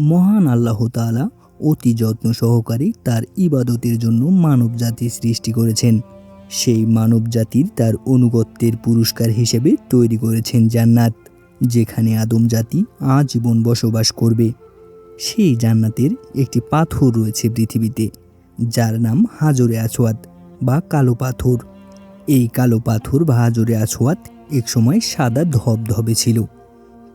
মহান আল্লাহ তাআলা অতি যত্ন সহকারে তার ইবাদতের জন্য মানবজাতি সৃষ্টি করেছেন। সেই মানব জাতির তার অনুগত্যের পুরস্কার হিসেবে তৈরি করেছেন জান্নাত, যেখানে আদম জাতি আজীবন বসবাস করবে। সেই জান্নাতের একটি পাথর রয়েছে পৃথিবীতে, যার নাম হাজরে আসওয়াদ বা কালো পাথর। এই কালো পাথর বা হাজরে আসওয়াদ একসময় সাদা ধবধবে ছিল।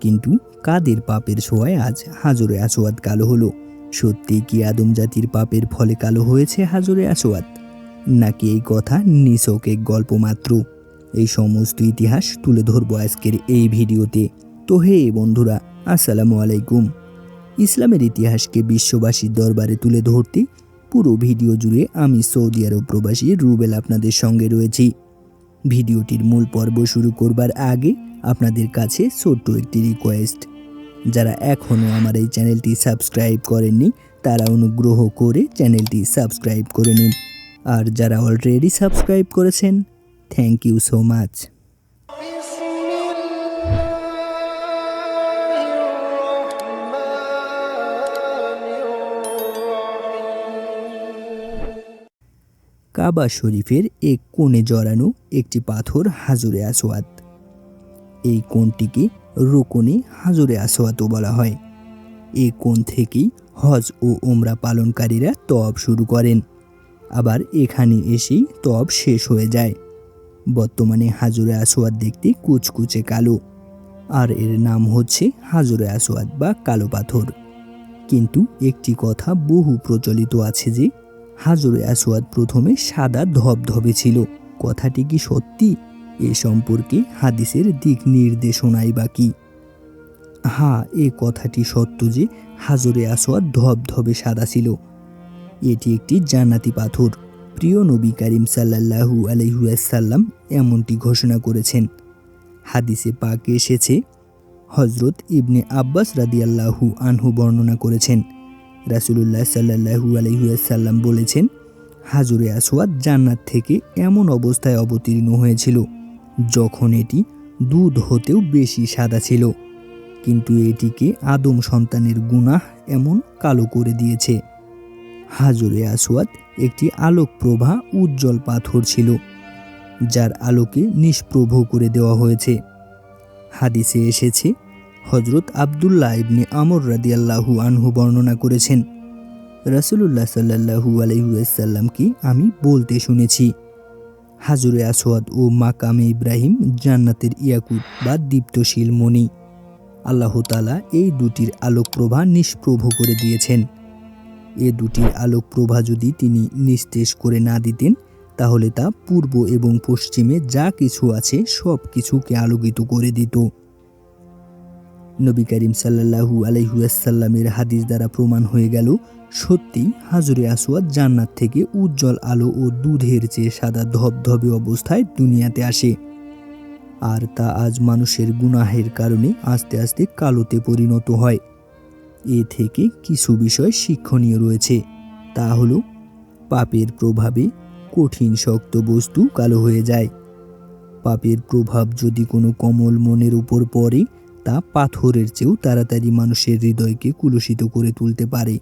কিন্তু কাদের পাপের ছোঁয়ায় আজ হাজরে আসওয়াদ কালো হলো? সত্যিই কি আদম জাতির পাপের ফলে কালো হয়েছে হাজরে আসওয়াদ? নাকি এই কথা নিছক এক গল্প মাত্র? এই সমস্ত ইতিহাস তুলে ধরব আজকের এই ভিডিওতে। তো হে বন্ধুরা, আসসালামু আলাইকুম। ইসলামের ইতিহাসকে বিশ্ববাসীর দরবারে তুলে ধরতে পুরো ভিডিও জুড়ে আমি সৌদি আরব প্রবাসী রুবেল আপনাদের সঙ্গে রয়েছি। ভিডিওটির মূল পর্ব শুরু করবার আগে আপনাদের কাছে ছোট্ট একটি রিকোয়েস্ট যারা এখনও আমার এই চ্যানেলটি সাবস্ক্রাইব করেননি, তারা অনুগ্রহ করে চ্যানেলটি সাবস্ক্রাইব করে নিন। আর যারা অলরেডি সাবস্ক্রাইব করেছেন thank you so much Kaaba শরীফের এক কোণে জড়ানো একটি পাথর হাজুরে আসওয়াদ। এই কোণটিকে রোকনে হাজুরে আসওয়াতও বলা হয়। এই কোণ থেকেই হজ ও ওমরা পালনকারীরা তব শুরু করেন। আবার এখানে এসেই তব শেষ হয়ে যায়। বর্তমানে হাজুরে আসওয়াদ দেখতে কুচকুচে কালো। আর এর নাম হচ্ছে হাজুরে আসওয়াদ বা কালো পাথর। কিন্তু একটি কথা বহু প্রচলিত আছে যে হাজরে আসওয়াদ প্রথমে সাদা ধবধবে ছিল। কথাটি কি সত্যি? এ সম্পর্কে হাদিসের দিক নির্দেশনাই বা কি? হ্যাঁ এ কথাটি সত্য যে হাজরে আসওয়াদ ধবধবে সাদা ছিল। এটি একটি জান্নাতি পাথর। প্রিয় নবী করিম সাল্লাল্লাহু আলহিউসাল্লাম এমনটি ঘোষণা করেছেন। হাদিসে পাকে এসেছে হজরত ইবনে আব্বাস রাদিয়াল্লাহু আনহু বর্ণনা করেছেন রাসুলুল্লাহ সাল্লাহু আলহিউসাল্লাম বলেছেন, হাজুরে আসওয়াদ জান্নাত থেকে এমন অবস্থায় অবতীর্ণ হয়েছিল যখন এটি দুধ হতেও বেশি সাদা ছিল। কিন্তু এটিকে আদম সন্তানের গুনাহ এমন কালো করে দিয়েছে। হাজরে আসওয়াদ একটি আলোক প্রভা উজ্জ্বল পাথর ছিল, যার আলোকে নিষ্প্রভ করে দেওয়া হয়েছে। হাদিসে এসেছে হজরত আবদুল্লাহ ইবনে আমর রাদিয়াল্লাহু আনহু বর্ণনা করেছেন, রাসুলুল্লাহ সাল্লাহু আলহিউসাল্লামকে আমি বলতে শুনেছি। হাজরে আসওয়াদ ও মাকামে ইব্রাহিম জান্নাতের ইয়াকুত বা দীপ্তশীল মণি। আল্লাহ তালা এই দুটির আলোক প্রভা নিষ্প্রভ করে দিয়েছেন। এ দুটির আলোক প্রভা যদি তিনি নিস্তেজ করে না দিতেন, তাহলে তা পূর্ব এবং পশ্চিমে যা কিছু আছে সব কিছুকে আলোকিত করে দিত। নবী করিম সাল্লাহু আলহিউসাল্লামের হাদিস দ্বারা প্রমাণ হয়ে গেল, সত্যি হাজরে আসওয়াদ জান্নাত থেকে উজ্জ্বল আলো ও দুধের চেয়ে সাদা ধবধবে অবস্থায় দুনিয়াতে আসে। আর তা আজ মানুষের গুনাহের কারণে আস্তে আস্তে কালোতে পরিণত হয়। এ থেকে কিছু বিষয় শিক্ষণীয় রয়েছে। তা হল, পাপের প্রভাবে কঠিন শক্ত বস্তু কালো হয়ে যায়। পাপের প্রভাব যদি কোনো কমল মনের উপর পড়ে তা পাথরের চেয়েও তাড়াতাড়ি মানুষের হৃদয়কে কুলুষিত করে তুলতে পারে।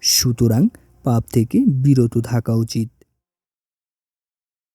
সুতরাং পাপ থেকে বিরত থাকা উচিত।